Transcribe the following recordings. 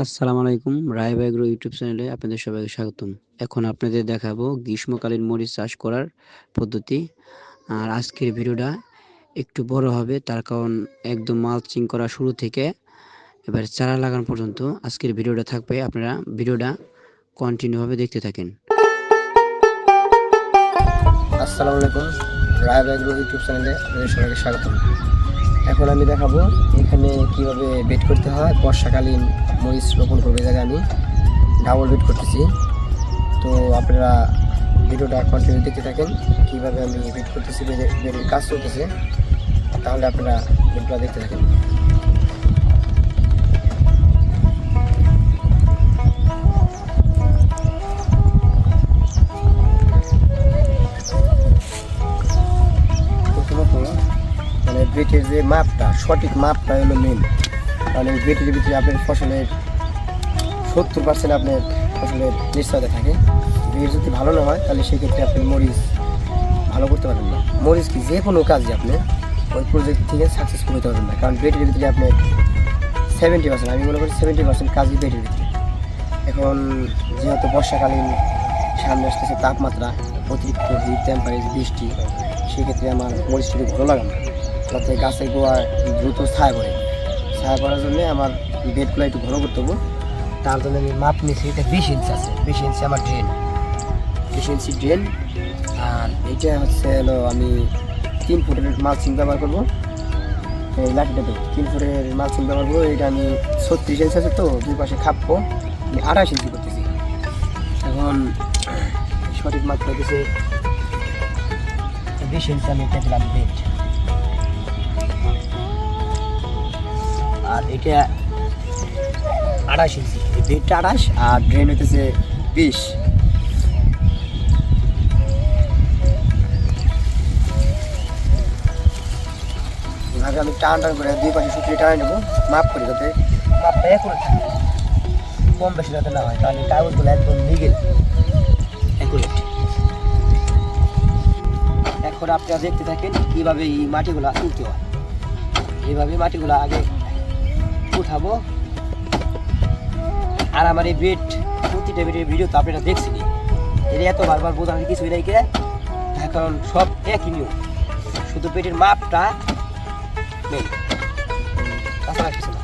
আসসালামু আলাইকুম, রায় ব্যাগ্রো ইউটিউব চ্যানেলে আপনাদের সবাইকে স্বাগতম। এখন আপনাদের দেখাবো গ্রীষ্মকালীন মরিচ চাষ করার পদ্ধতি। আর আজকের ভিডিওটা একটু বড় হবে, তার কারণ একদম মালচিং করা শুরু থেকে এবার চারা লাগানো পর্যন্ত আজকের ভিডিওটা থাকবে, আপনারা ভিডিওটা কন্টিনিউভাবে দেখতে থাকেন। আসসালামু আলাইকুম, রায় ব্যাগ্রো ইউটিউব চ্যানেলে আপনাদের সবাইকে স্বাগতম। এখন আমি দেখাবো এখানে কীভাবে বেড করতে হয়। বর্ষাকালীন মরিচ রোপণ করবে জায়গায় আমি। ডাবল বেড করতেছি। তো আপনারা ভিডিওটা কন্টিনিউ দেখতে থাকেন, কীভাবে আমি বেড করতেছি বেডের কাজ চলতেছে। তাহলে আপনারা ভিডিওটা দেখতে থাকেন। বেটের যে মাপটা, সঠিক মাপটা হলো মেন মানে বেটের ভিতরে আপনার ফসলের সত্তর পার্সেন্ট আপনার ফসলের নিশ্চয়তা থাকে। বেট যদি ভালো না হয়, তাহলে সেক্ষেত্রে আপনি মরিচ ভালো করতে পারবেন না। মরিচ কি যে কোনো কাজে আপনি ওই প্রজেক্ট থেকে সাকসেসফুল হতে পারবেন না। কারণ বেটের ভিতরে আপনার সেভেন্টি পার্সেন্ট আমি মনে করি সেভেন্টি পার্সেন্ট কাজই বেটের ভিতরে। এখন যেহেতু বর্ষাকালীন সামনে আসতেছে তাপমাত্রা, অতিরিক্ত হিট টেম্পারেচার বৃষ্টি, সেক্ষেত্রে আমার মরিচটি ভালো লাগে না। যাতে গাছের গোয়া দ্রুত ছায়া পড়ে। ছায়া পড়ার জন্য আমার বেডগুলো একটু ঘন করতে হবে। তার জন্য আমি মাপ নিয়েছি, এটা বিশ ইঞ্চি আছে। বিশ ইঞ্চি আমার ড্রেন। বিশ ইঞ্চি ড্রেন। আর এইটা হচ্ছে হলো আমি তিন ফুটের মালচিং ব্যবহার করব। এই লাঠিটা তো তিন ফুটের মালচিং ব্যবহার করব। এটা আমি ছত্রিশ ইঞ্চি আছে তো, দুই পাশে খাপবো। আমি আঠাশ ইঞ্চি করতেছি। এখন সঠিক মাত্রা দিছে বিশ ইঞ্চি আমি এটা বেড। আর এটা আঠাশ ইঞ্চি। বেডটা আঠাশ আর ড্রেন হইতেছে বিশ। আমি টান টান করে দুই পাশে সুতিয়ে টান নেব। মাপ করি যাতে একুরেট থাকে। কম বেশি যাতে না হয় তাহলে কাগজগুলো একদম লিগেল অ্যাকুরেট এখন আপনারা দেখতে থাকেন কীভাবে এই মাটিগুলো তুলতে হয়। এইভাবে মাটিগুলো আগে উঠাবো। আর আমার এই বেড প্রতিটা বেডের ভিডিও তো আপনারা দেখছেনি এর এত বারবার বোঝানোর কিছুই নাই কে? কারণ সব একই নিয়ম। শুধু পেটের মাপটা নেই। তাছাড়া কিছু না।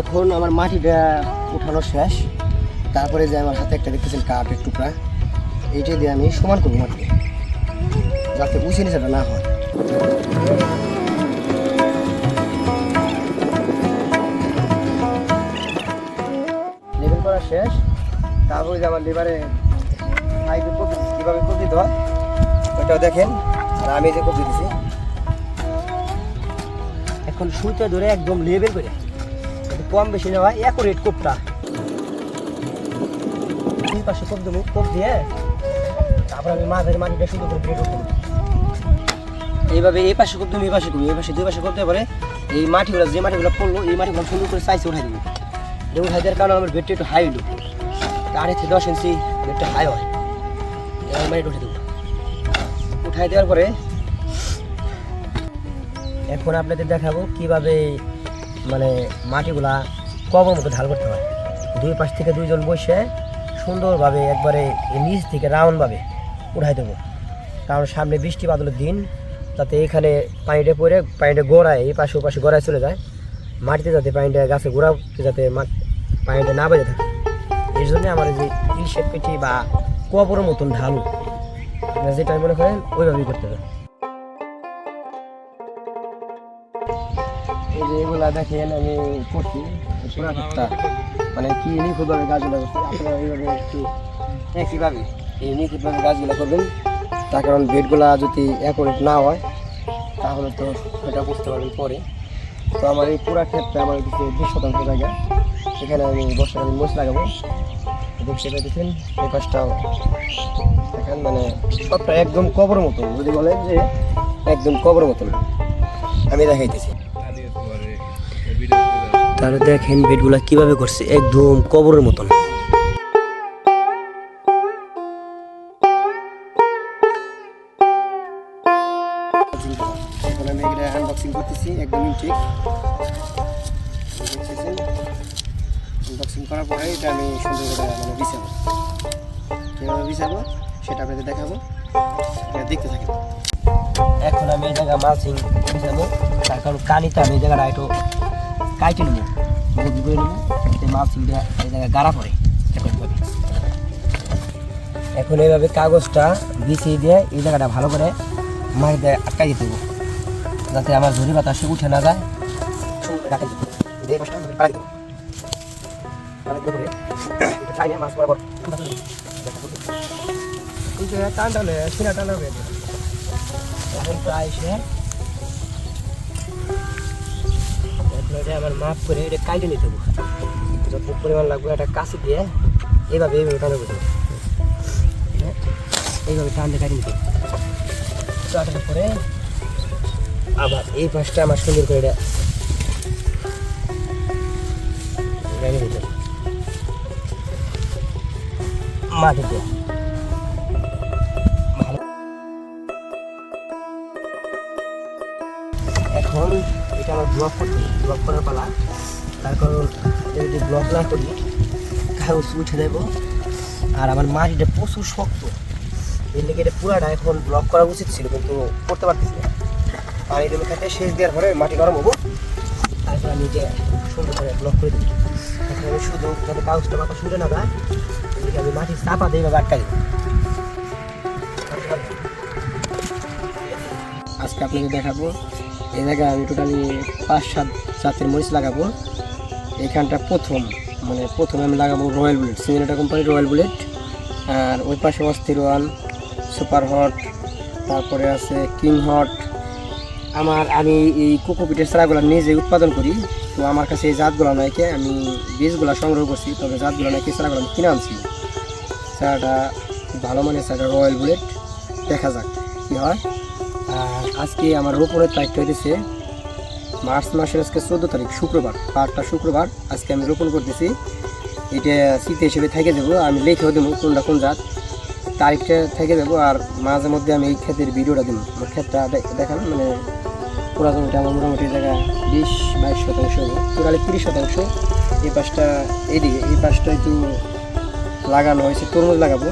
এখন আমার মাটিটা উঠানো শেষ। তারপরে যে আমার হাতে একটা দেখতেছেন কাঠের টুকরা এইটা দিয়ে আমি সমান করব মাটিকে। যাতে উঁচু নিচেটা না হয়। লেবেল করা শেষ। তারপরে যে আমার লিভারে হাইবে কপি, কীভাবে কপি দিতে হয় ওটাও দেখেন। আর আমি যে কপি দিছি। এখন সুইটা ধরে একদম লেবেল করে। কম বেশি না হয় অ্যাকুরেট কোপটা। দুই পাশে কোপ দেবো, কোপ দিয়ে তারপর আমি মাঝের মাটিটা সুন্দর করে ব্রেড করব এইভাবে এই পাশে কোপ দেবো এই পাশে করব, এই পাশে, দুই পাশে করতে পারে, এই মাটিগুলো, যে মাটিগুলো পড়ল, এই মাটিগুলো সুন্দর করে সাইজে উঠাই দেবো। এটা উঠাই দেওয়ার কারণে আমার বেডটা একটু হাই হলো আড়াই থেকে দশ ইঞ্চি বেডটা হাই হয়। এবার মাটি উঠে দেবো। উঠাই দেওয়ার পরে এখন আপনাদের দেখাবো কীভাবে মানে মাটিগুলা কবর মতো ঢাল করতে হয়। দুই পাশ থেকে দুইজন বসে সুন্দরভাবে একবারে নিচ থেকে রাউন্ডভাবে উঠাই দেবো। কারণ সামনে বৃষ্টি বাদলের দিন যাতে এখানে পানিটা পড়ে, পানিটা গোড়ায়, এই পাশে ও পাশে গোড়ায় চলে যায়। মাটিতে যাতে পানিটা গাছে গোড়াতে যাতে পানিটা না বেজে থাকে। এই জন্য আমার যে ইলিশের পেটি বা কবরের মতন ঢালু যেটা মনে করেন, ওইভাবেই করতে হবে। এই এগুলা দেখেন, আমি করছি। মানে কি নিখুঁতভাবে গাছগুলো করছি, আপনারা এইভাবে একটু একইভাবে এই নিখুঁতভাবে গাছগুলো করবেন। তার কারণ বেডগুলা যদি অ্যাকুরেট না হয়, তাহলে তো সেটা বুঝতে পারবেন পরে। তো আমার এই পুরা ক্ষেত্রে আমার কিছু বিশ শতাংশ জায়গা। এখানে আমি বর্ষাকালীন মোচ লাগাবো। দেখতে পেয়েছেন এই পাশটাও দেখেন মানে সবটা একদম কবর মতন যদি বলেন যে একদম কবর মতন আমি দেখাইতেছি। তাহলে দেখেন বেডগুলা কীভাবে করছে, একদম কবরের মতন। মালসিং তার কারণ কানিতে আমি এই জায়গাটা একটু কাইটে নেব। বুদ্ধি করে নেব এই জায়গায় গাড়া পড়ে এখন এইভাবে কাগজটা বিছিয়ে দিয়ে এই জায়গাটা ভালো করে মাটিতে আটকাই দিতে হবে। যাতে আমার ঝুড়ি বাতাসে উঠে না যায়। এখন প্রায় সে এটা আমার মাপ করে এটা কাইটে নিতে হবে। যত পরিমাণ লাগবে এটা কাছে দিয়ে এইভাবে এইভাবে টানা হ্যাঁ, এইভাবে টান দিয়ে কাটিয়ে নিতে কাটার পরে আবার এই পাশটা আমার সুন্দর করে এটা রেখে দিতে আমার ব্লক করতে ব্লক করার পালা। তার কারণ যদি ব্লক না করি কাগজ উঠে দেবো আর আমার মাটিটা প্রচুর শক্ত, এর লেগে এটা পুরাটা এখন ব্লক করা উচিত ছিল, কিন্তু করতে পারতেছি না। পানি দেবো খেতে শেষ দেওয়ার পরে মাটি নরম হব। তারপর আমি যে সুন্দর করে ব্লক করে দিই এখন আমি শুধু যাতে কাগজটা মাথা শুনে না যায় আমি মাটি চাপা দিয়ে এভাবে আটকা দিই আজকে আপনাকে দেখাবো এই জায়গায় আমি টোটালি পাঁচ, সাত জাতের মরিচ লাগাবো। এখানটা প্রথম মানে প্রথমে আমি লাগাবো রয়্যাল বুলেট সিমিলাটা কোম্পানির রয়্যাল বুলেট আর ওই পাশে অস্থির ওয়ান সুপার হট তারপরে আছে কিং হট আমার, আমি এই কোকোপিটের চারাগুলো নিজে উৎপাদন করি। তো আমার কাছে এই জাতগুলো নাইকে, আমি বীজগুলো সংগ্রহ করছি, তবে জাতগুলো নাকি চারাগুলো আমি কিনে আনছি। চারাটা ভালো মানের চারা রয়্যাল বুলেট দেখা যাক কী হয়। আজকে আমার রোপণের তারিখটা হইতেছে মার্চ মাসের আজকে চোদ্দ তারিখ, শুক্রবার। পাঁচটা শুক্রবার আজকে আমি রোপণ করতেছি। এটা শীতে হিসেবে থেকে যাব, আমি লিখেও দেবো কোনটা কোন জাত। তারিখটা থেকে যাব আর মাঝে মধ্যে আমি এই ক্ষেতের ভিডিওটা দেবো। আমার ক্ষেতটা দেখান মানে পুরা জমিটা আমার মোটামুটি জায়গা বিশ, বাইশ শতাংশ, টোটালি তিরিশ শতাংশ। এই পাশটা এইদিকে এই পাশটা একটু লাগানো হয়েছে, তরমুজ লাগাবো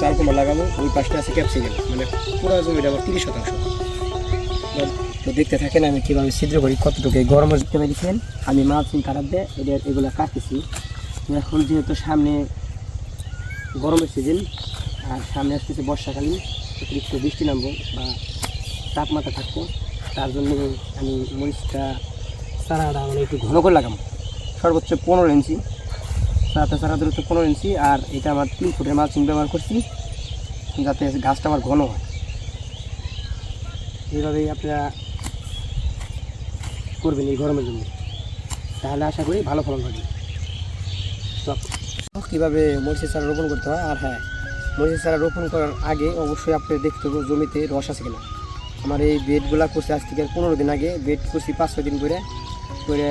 চার কুমড়া লাগাবো, ওই পাশটা আছে ক্যাপসিকাম মানে পুরো জমিটা আমার তিরিশ শতাংশ। তো দেখতে থাকেন আমি কীভাবে ছিদ্র করি, কতটুকু এই গরম দেখতে পেরেছেন আমি মাছ কাটার দিয়ে এটা এগুলো কাটতেছি। এখন যেহেতু সামনে গরমের সিজন আর সামনে আসতেছে বর্ষাকালীন, অতিরিক্ত বৃষ্টি নামবো বা তাপমাত্রা থাকব, তার জন্য আমি মরিচটা, চারাটা মানে একটু ঘন করে লাগাবো। সর্বোচ্চ পনেরো ইঞ্চি চারাটা চারা দূরত্ব পনেরো ইঞ্চি, আর এটা আমার তিন ফুটের মালচিং ব্যবহার করছি, যাতে গাছটা আমার ঘন হয়। এইভাবেই আপনারা করবেন এই গরমের জন্য। তাহলে আশা করি ভালো ফলন তো কীভাবে মরিচের চারা রোপণ করতে হয়? আর হ্যাঁ মরিচের চারা রোপণ করার আগে অবশ্যই আপনি দেখতে হবে জমিতে রস আছে কিনা। আমার এই বেডগুলা করছি আজ থেকে পনেরো দিন আগে। বেড করছি পাঁচ ছয় দিন করে। করে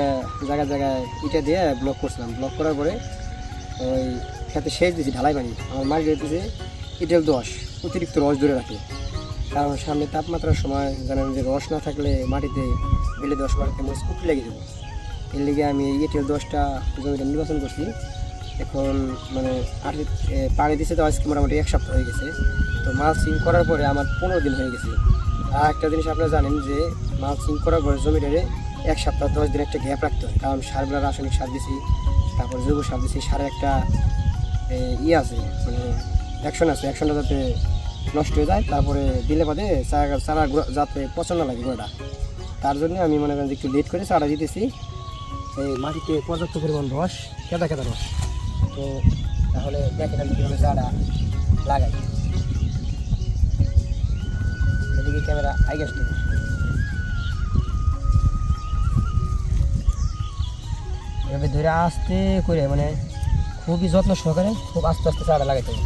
জায়গায় জায়গায় ইটা দিয়ে ব্লক করছিলাম। ব্লক করার পরে ওই খেতে সেচ দিয়েছি, ঢালাই পানি। আমার মাটি দিতেছে ইটেল দশ অতিরিক্ত রস ধরে রাখে। কারণ সামনে তাপমাত্রার সময় জানেন যে রস না থাকলে মাটিতে বেলে দশ মাটিতে মরিচ লেগে যাব। এর লিগে আমি এই এটেল দশটা জমিটা নির্বাচন করছি। এখন মানে আর পানি দিছে তো আজকে মোটামুটি এক সপ্তাহ হয়ে গেছে। তো মালচিং করার পরে আমার পনেরো দিন হয়ে গেছে। আর একটা জিনিস আপনারা জানেন যে, মালচিং করার পরে জমিটারে এক সপ্তাহ, দশ দিন একটা গ্যাপ রাখতে হয়। কারণ সারগুলো রাসায়নিক সার দিছি, তারপর জৈব সার দিছি, সারে একটা ইয়ে আছে মানে অ্যাকশন আছে। অ্যাকশনটা যাতে নষ্ট হয়ে যায়, তারপরে দিলে বাদে চারা চারা যাতে পছন্দ লাগে গোড়াটা। তার জন্য আমি মনে করেন একটু লেট করে চারা দিতেছি। এই মাটিতে পর্যাপ্ত পরিমাণ রস কেদা কেদা রস। তো তাহলে দেখেন আমি কীভাবে চারা লাগাই। এদিকে ক্যামেরা আইগাস দেবো এভাবে ধরে আস্তে করে মানে খুবই যত্ন সহকারে খুব আস্তে আস্তে চারা লাগাইতে হবে।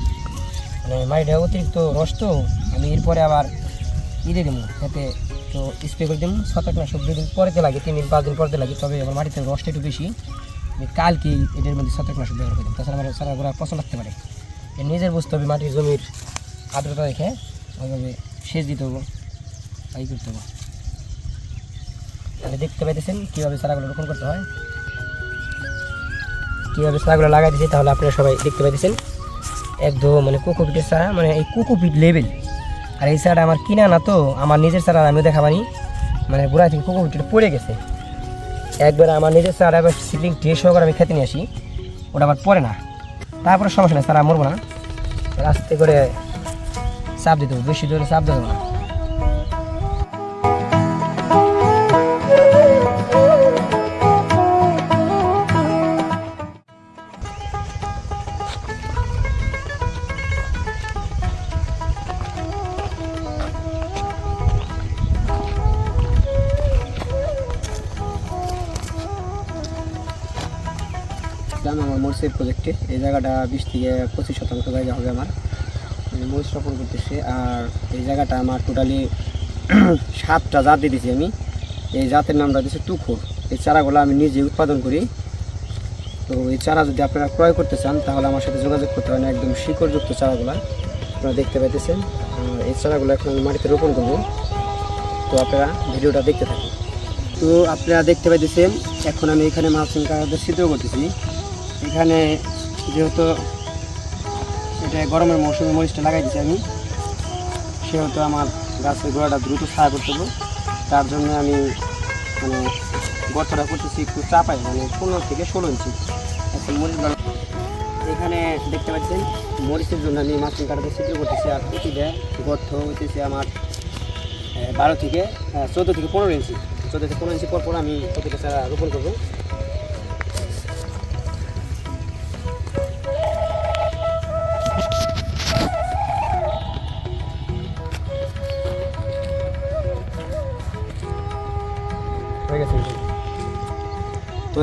মানে মাটিটা অতিরিক্ত রস তো, আমি এরপরে আবার ই দিয়ে দেবো যাতে তো স্প্রে করে দেবো ছত্রাকনাশক দুদিন পরেতে লাগে, তিন দিন, পাঁচ দিন পরেতে লাগে, তবে আমার মাটিতে রসটা একটু বেশি। আমি কালকে এটার মধ্যে ছত্রাকনাশক ব্যবহার করে দেবো তাছাড়া আমার সারা গোড়া পছন্দ লাগতে পারে। নিজের বুঝতে হবে মাটির জমির আর্দ্রতা দেখে ওইভাবে সেচ দিতে হবে, তাই করতে হবে। তাহলে দেখতে পাইতেছেন কীভাবে চারাগুলো রোপণ করতে হয়। কীভাবে চারাগুলো লাগাই দিয়েছি তাহলে আপনারা সবাই দেখতে পাইতেছেন। একদম মানে কোকোপিটের চারা মানে এই কোকোপিট লেভেল আর এই সারাটা আমার কিনা না তো, আমার নিজের চারা আমিও দেখাবানি মানে গোড়া থেকে কোকোপিটটা পড়ে গেছে। একবার আমার নিজের চারা এবার সিলিং হয়ে সহকারে আমি খেতে নিয়ে আসি। ওটা আবার পরে না। তারপরে সমস্যা নেই, চারা মরবো না। আস্তে করে চাপ দিতে হবে, বেশি দূরে চাপ দেবো না। প্রজেক্টে এই জায়গাটা বিশ থেকে পঁচিশ শতাংশ জায়গা হবে আমার। আমি মরিচ রোপণ করতেছি। আর এই জায়গাটা আমার টোটালি সাতটা জাত দিয়েছি আমি। এই জাতের নামটা দিয়েছি তুখোর। এই চারাগুলো আমি নিজে উৎপাদন করি। তো এই চারা যদি আপনারা ক্রয় করতে চান, তাহলে আমার সাথে যোগাযোগ করতে পারেন একদম শিকড়যুক্ত চারাগুলো। আপনারা দেখতে পাইতেছেন। এই চারাগুলো এখন আমি মাটিতে রোপণ করব। তো আপনারা ভিডিওটা দেখতে থাকুন। তো আপনারা দেখতে পাইতেছেন, এখন আমি এখানে মাছ কাগজের ছিদ্র করতেছি। এখানে যেহেতু এটা গরমের মৌসুমে মরিচটা লাগাই দিচ্ছি আমি, সেহেতু আমার গাছের গোড়াটা দ্রুত ছায়া করতে হবে। তার জন্য আমি মানে গর্তটা করতেছি একটু চাপাই মানে পনেরো থেকে ষোলো ইঞ্চি। এখন মরিচ এখানে দেখতে পাচ্ছেন, মরিচের জন্য আমি মাছরুম কাটাতে ছিদ্র করতেছি আর প্রতিটা গর্ত হইতেছে আমার বারো থেকে চোদ্দ থেকে পনেরো ইঞ্চি। চোদ্দ থেকে পনেরো ইঞ্চি পর পর আমি প্রতিটা চারা রোপণ করব।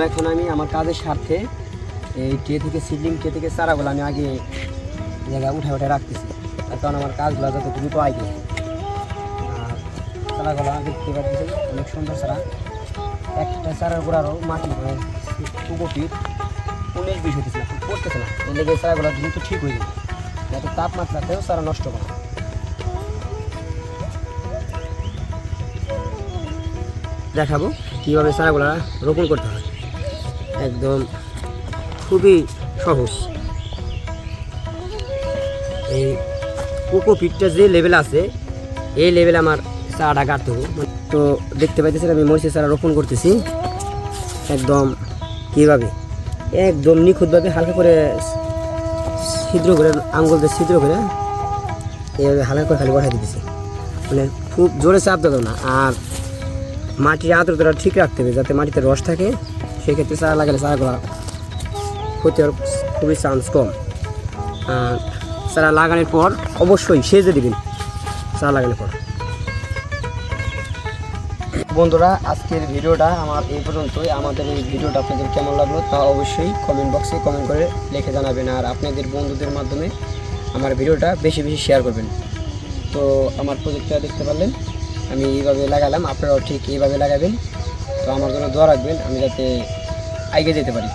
এখন আমি আমার কাজের স্বার্থে এই ট্রে থেকে সিডলিং ট্রে থেকে চারাগুলো আমি আগে জায়গায় উঠে উঠে রাখতেছি। তার কারণ আমার কাজগুলো যাতে দ্রুত আগে আর চারাগুলো দেখতে পাচ্ছি, অনেক সুন্দর চারা। একটা চারার গোড়ারও মাটি হয়ে উপপিট উনিশ বিশ হতেছে না পড়তেছে না। এই লেগে চারাগুলো দ্রুত ঠিক হয়ে যাবে যাতে তাপমাত্রাতেও চারা নষ্ট করে। দেখাবো কীভাবে চারাগুলো রোপণ করতে হয়। একদম খুবই সহজ। এই কোকোপিটটা যে লেভেল আছে, এই লেভেলে আমার চারাটা হবে। তো দেখতে পাইতেছেন আমি মরিচের চারা রোপণ করতেছি। একদম কীভাবে? একদম নিখুঁতভাবে হালকা করে ছিদ্র করে, আঙ্গুল দিয়ে ছিদ্র করে এইভাবে হালকা করে খালি বসাই দিতেছি। মানে খুব জোরে চাপ দেবো না। আর মাটির আর্দ্রতাটা ঠিক রাখতে হবে, যাতে মাটিতে রস থাকে। সেক্ষেত্রে চারা লাগালে চারাগুলো ক্ষতি হওয়ার খুবই চান্স কম। আর চারা লাগানোর পর অবশ্যই সেজে দিবেন চারা লাগানোর পর। বন্ধুরা, আজকের ভিডিওটা আমার এই পর্যন্তই। আমাদের এই ভিডিওটা আপনাদের কেমন লাগল তা অবশ্যই কমেন্ট বক্সে কমেন্ট করে লিখে জানাবেন আর আপনাদের বন্ধুদের মাধ্যমে আমার ভিডিওটা বেশি বেশি শেয়ার করবেন। তো আমার প্রজেক্টটা দেখতে পারলেন, আমি এইভাবে লাগালাম, আপনারাও ঠিক এইভাবে লাগাবেন। তো আমার জন্য দোয়া রাখবেন, আমি যাতে আগে যেতে পারি